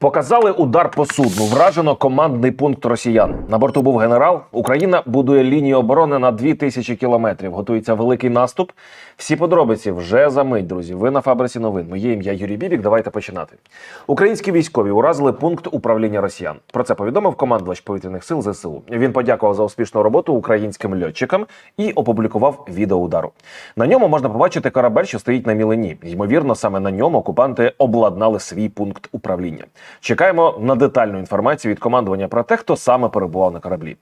Показали удар по судну. Вражено командний пункт росіян. На борту був генерал. Україна будує лінію оборони на 2000 кілометрів. Готується великий наступ. Всі подробиці вже за мить, друзі. Ви на фабриці новин. Моє ім'я Юрій Бібік. Давайте починати. Українські військові уразили пункт управління росіян. Про це повідомив командувач повітряних сил ЗСУ. Він подякував за успішну роботу українським льотчикам і опублікував відео удару. На ньому можна побачити корабель, що стоїть на мілині. Ймовірно, саме на ньому окупанти обладнали свій пункт управління. Чекаємо на детальну інформацію від командування про те, хто саме перебував на кораблі.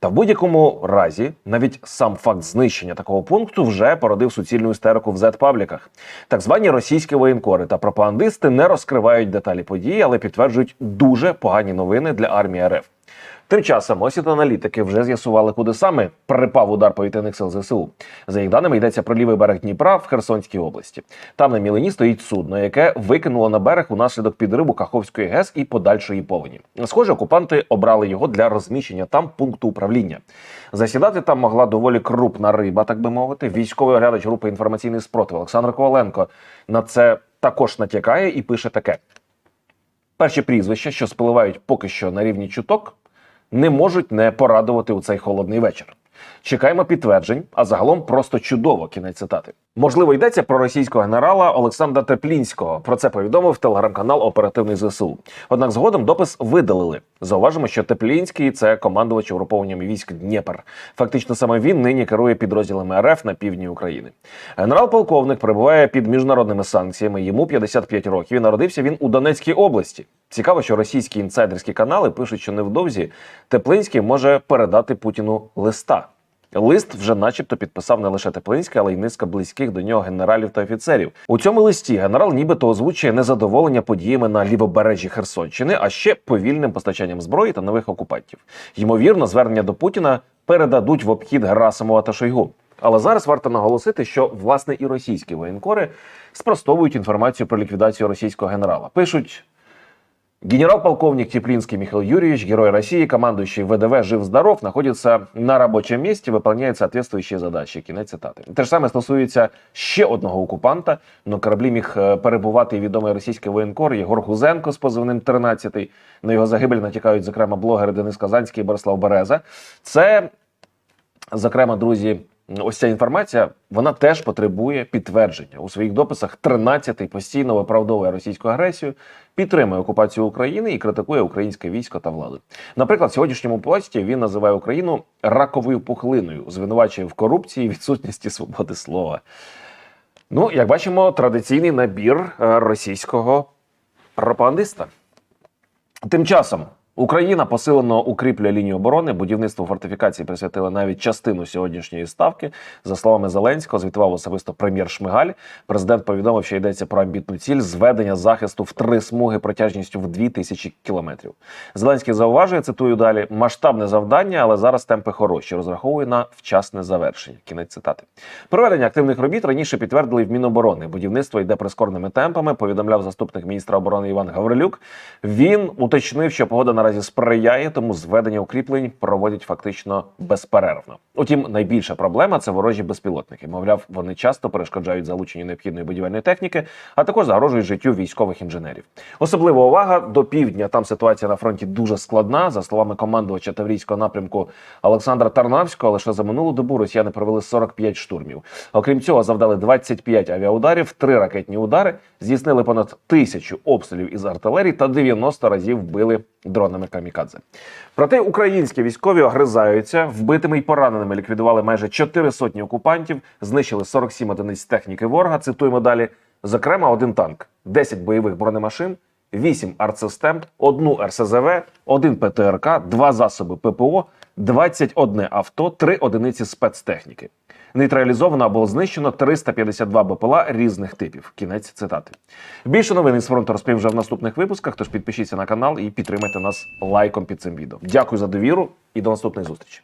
Та в будь-якому разі, навіть сам факт знищення такого пункту вже породив суцільну істерику в зет-пабліках. Так звані російські воєнкори та пропагандисти не розкривають деталі події, але підтверджують дуже погані новини для армії РФ. Тим часом осід аналітики вже з'ясували, куди саме припав удар повітряних сил ЗСУ. За їх даними йдеться про лівий берег Дніпра в Херсонській області. Там на мілині стоїть судно, яке викинуло на берег унаслідок підриву Каховської ГЕС і подальшої повені. Схоже, окупанти обрали його для розміщення там пункту управління. Засідати там могла доволі крупна риба, так би мовити. Військовий оглядач групи інформаційний спротив Олександр Коваленко на це також натякає і пише таке: перші прізвища, що спливають поки що на рівні чуток, не можуть не порадувати у цей холодний вечір. Чекаємо підтверджень, а загалом просто чудово. Кінець цитати. Можливо, йдеться про російського генерала Олександра Теплінського. Про це повідомив телеграм-канал Оперативний ЗСУ. Однак згодом допис видалили. Зауважимо, що Теплінський це командувач угрупованням військ Дніпр. Фактично, саме він нині керує підрозділами РФ на півдні України. Генерал-полковник перебуває під міжнародними санкціями. Йому 55 років. І народився він у Донецькій області. Цікаво, що російські інсайдерські канали пишуть, що невдовзі Теплинський може передати Путіну листа. Лист вже, начебто, підписав не лише Теплинський, але й низка близьких до нього генералів та офіцерів. У цьому листі генерал нібито озвучує незадоволення подіями на лівобережжі Херсонщини, а ще повільним постачанням зброї та нових окупантів. Ймовірно, звернення до Путіна передадуть в обхід Герасимова та Шойгу. Але зараз варто наголосити, що власне і російські воєнкори спростовують інформацію про ліквідацію російського генерала. Пишуть. Генерал-полковник Теплинский Михаил Юрьевич, герой России, командующий ВДВ «Жив-здоров», находится на робочем місці, выполняет соответствующие задачі. Кінець цитати. Те ж саме стосується ще одного окупанта. На кораблі міг е, перебувати відомий російський воєнкор Єгор Гузенко з позивним 13 На його загибель натякають, зокрема, блогери Денис Казанський і Борислав Береза. Це, зокрема, друзі, ось ця інформація вона теж потребує підтвердження у своїх дописах. 13-й постійно виправдовує російську агресію, підтримує окупацію України і критикує українське військо та владу. Наприклад, в сьогоднішньому пості він називає Україну раковою пухлиною, звинувачує в корупції і відсутності свободи слова. Ну, як бачимо, традиційний набір е, російського пропагандиста. Тим часом Україна посилено укріплює лінію оборони. Будівництву фортифікації присвятили навіть частину сьогоднішньої ставки. За словами Зеленського, звітував особисто прем'єр Шмигаль. Президент повідомив, що йдеться про амбітну ціль зведення захисту в три смуги протяжністю в 2000 кілометрів. Зеленський зауважує, цитую далі: масштабне завдання, але зараз темпи хороші. Розраховує на вчасне завершення. Кінець цитати. Проведення активних робіт раніше підтвердили в Міноборони. Будівництво йде прискореними темпами. Повідомляв заступник міністра оборони Іван Гаврилюк. Він уточнив, що погода наразі сприяє, тому зведення укріплень проводять фактично безперервно. Утім, найбільша проблема це ворожі безпілотники. Мовляв, вони часто перешкоджають залученню необхідної будівельної техніки, а також загрожують життю військових інженерів. Особлива увага до півдня. Там ситуація на фронті дуже складна. За словами командувача Таврійського напрямку Олександра Тарнавського, лише за минулу добу росіяни провели 45 штурмів. Окрім цього, завдали 25 авіаударів, 3 ракетні удари, здійснили понад тисячу обстрілів із артилерії та 90 разів вбили дронами камікадзе. Проте українські військові огризаються, вбитими й пораненими ліквідували майже 4 сотні окупантів, знищили 47 одиниць техніки ворога. Цитуємо далі. Зокрема, один танк, 10 бойових бронемашин, 8 артсистем, одну РСЗВ, один ПТРК, два засоби ППО, 21 авто, 3 одиниці спецтехніки. Нейтралізовано або знищено 352 БПЛА різних типів. Кінець цитати. Більше новин із фронту розповім вже в наступних випусках. Тож підпишіться на канал і підтримайте нас лайком під цим відео. Дякую за довіру і до наступної зустрічі.